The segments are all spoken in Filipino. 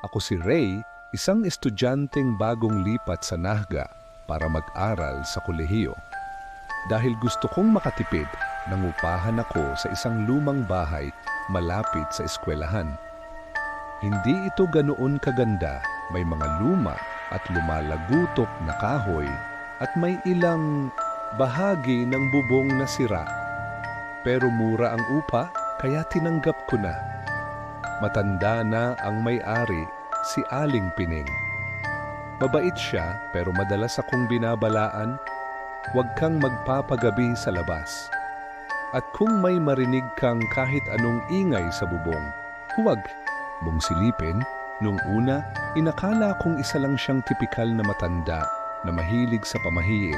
Ako si Ray, isang estudyanteng bagong lipat sa Nahga para mag-aral sa kolehiyo. Dahil gusto kong makatipid, nangupahan ako sa isang lumang bahay malapit sa eskwelahan. Hindi ito ganoon kaganda, may mga luma at lumalagutok na kahoy at may ilang bahagi ng bubong na sira. Pero mura ang upa, kaya tinanggap ko na. Matanda na ang may-ari, si Aling Pining. Mabait siya pero madalas akong binabalaan, huwag kang magpapagabi sa labas. At kung may marinig kang kahit anong ingay sa bubong, huwag mong silipin. Nung una, inakala kong isa lang siyang tipikal na matanda na mahilig sa pamahiin.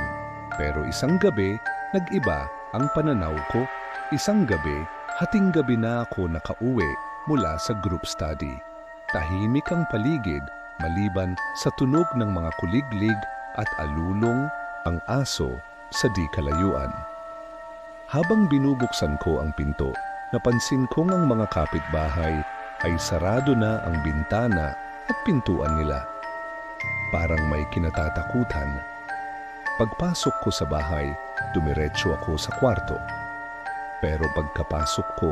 Pero isang gabi, nag-iba ang pananaw ko. Isang gabi, hating gabi na ako nakauwi mula sa group study. Tahimik ang paligid maliban sa tunog ng mga kuliglig at alulong ang aso sa di kalayuan. Habang binubuksan ko ang pinto, napansin kong ang mga kapitbahay ay sarado na ang bintana at pintuan nila. Parang may kinatatakutan. Pagpasok ko sa bahay, dumiretso ako sa kwarto. Pero pagkapasok ko,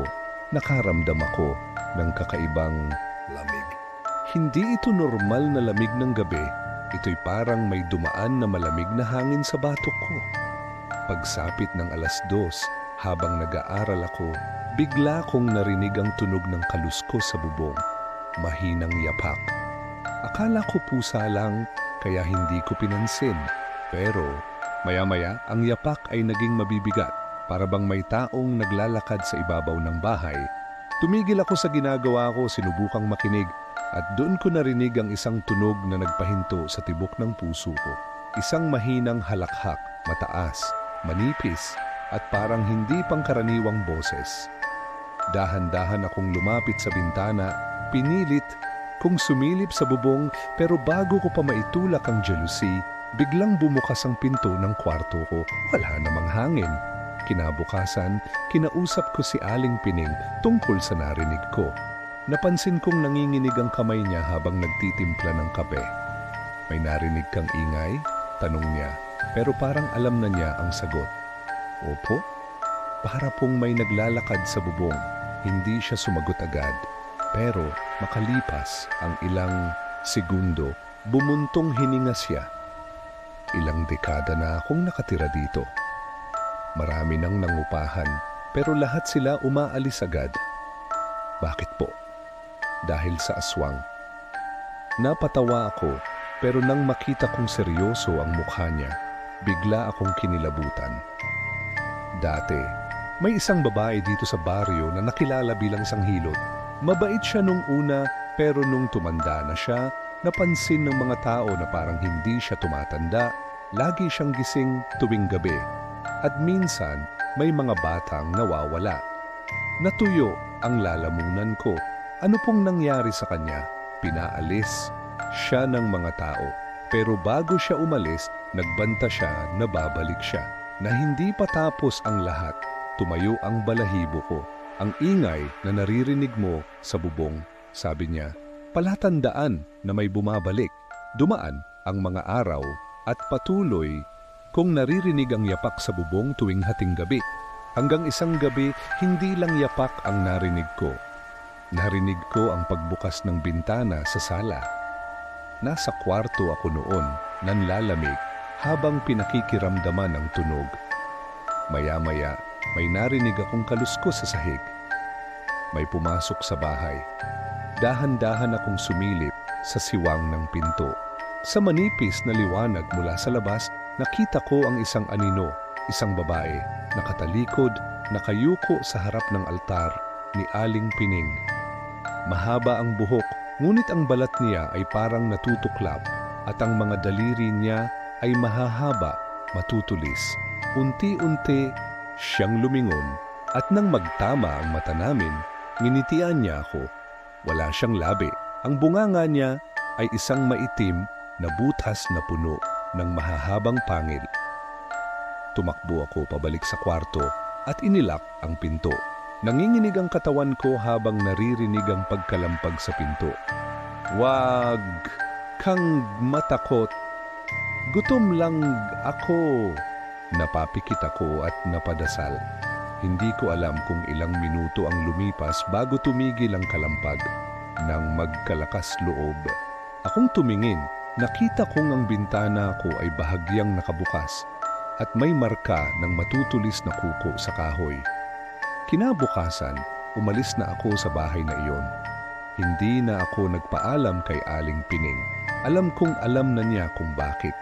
nakaramdam ako ng kakaibang lamig. Hindi ito normal na lamig ng gabi. Ito'y parang may dumaan na malamig na hangin sa batok ko. Pagsapit ng alas dos, habang nag-aaral ako, bigla kong narinig ang tunog ng kalusko sa bubong. Mahinang yapak. Akala ko pusa lang, kaya hindi ko pinansin. Pero maya-maya ang yapak ay naging mabibigat para bang may taong naglalakad sa ibabaw ng bahay. Tumigil ako sa ginagawa ko, sinubukang makinig at doon ko narinig ang isang tunog na nagpahinto sa tibok ng puso ko. Isang mahinang halakhak, mataas, manipis at parang hindi pangkaraniwang boses. Dahan-dahan akong lumapit sa bintana, pinilit kung sumilip sa bubong pero bago ko pa maitulak ang jealousy, biglang bumukas ang pinto ng kwarto ko. Wala namang hangin. Kinabukasan, kinausap ko si Aling Pining tungkol sa narinig ko. Napansin kong nanginginig ang kamay niya habang nagtitimpla ng kape. May narinig kang ingay? Tanong niya, pero parang alam na niya ang sagot. Opo? Para pong may naglalakad sa bubong. Hindi siya sumagot agad. Pero makalipas ang ilang segundo, bumuntong hininga siya. Ilang dekada na akong nakatira dito. Marami nang nangupahan, pero lahat sila umaalis agad. Bakit po? Dahil sa aswang. Napatawa ako, pero nang makita kong seryoso ang mukha niya, bigla akong kinilabutan. Dati, may isang babae dito sa baryo na nakilala bilang sanghilot. Mabait siya nung una, pero nung tumanda na siya, napansin ng mga tao na parang hindi siya tumatanda, lagi siyang gising tuwing gabi. At minsan, may mga batang nawawala. Natuyo ang lalamunan ko. Ano pong nangyari sa kanya? Pinaalis siya ng mga tao. Pero bago siya umalis, nagbanta siya na babalik siya. Na hindi pa tapos ang lahat, tumayo ang balahibo ko. Ang ingay na naririnig mo sa bubong, sabi niya, palatandaan na may bumabalik. Dumaan ang mga araw at patuloy kung naririnig ang yapak sa bubong tuwing hating gabi. Hanggang isang gabi, hindi lang yapak ang narinig ko. Narinig ko ang pagbukas ng bintana sa sala. Nasa kwarto ako noon, nanlalamig, habang pinakikiramdaman ang tunog. Maya-maya, may narinig akong kalusko sa sahig. May pumasok sa bahay. Dahan-dahan akong sumilip sa siwang ng pinto. Sa manipis na liwanag mula sa labas, nakita ko ang isang anino, isang babae, nakatalikod, nakayuko sa harap ng altar ni Aling Pining. Mahaba ang buhok, ngunit ang balat niya ay parang natutuklap at ang mga daliri niya ay mahahaba, matutulis. Unti-unti siyang lumingon at nang magtama ang mata namin, nginitian niya ako. Wala siyang labi. Ang bunganga niya ay isang maitim na butas na puno ng mahahabang pangil. Tumakbo ako pabalik sa kwarto at inilak ang pinto. Nanginginig ang katawan ko habang naririnig ang pagkalampag sa pinto. Wag kang matakot. Gutom lang ako. Napapikit ako at napadasal. Hindi ko alam kung ilang minuto ang lumipas bago tumigil ang kalampag ng magkalakas loob. Akong tumingin, nakita kong ang bintana ko ay bahagyang nakabukas at may marka ng matutulis na kuko sa kahoy. Kinabukasan, umalis na ako sa bahay na iyon. Hindi na ako nagpaalam kay Aling Pining. Alam kong alam na niya kung bakit.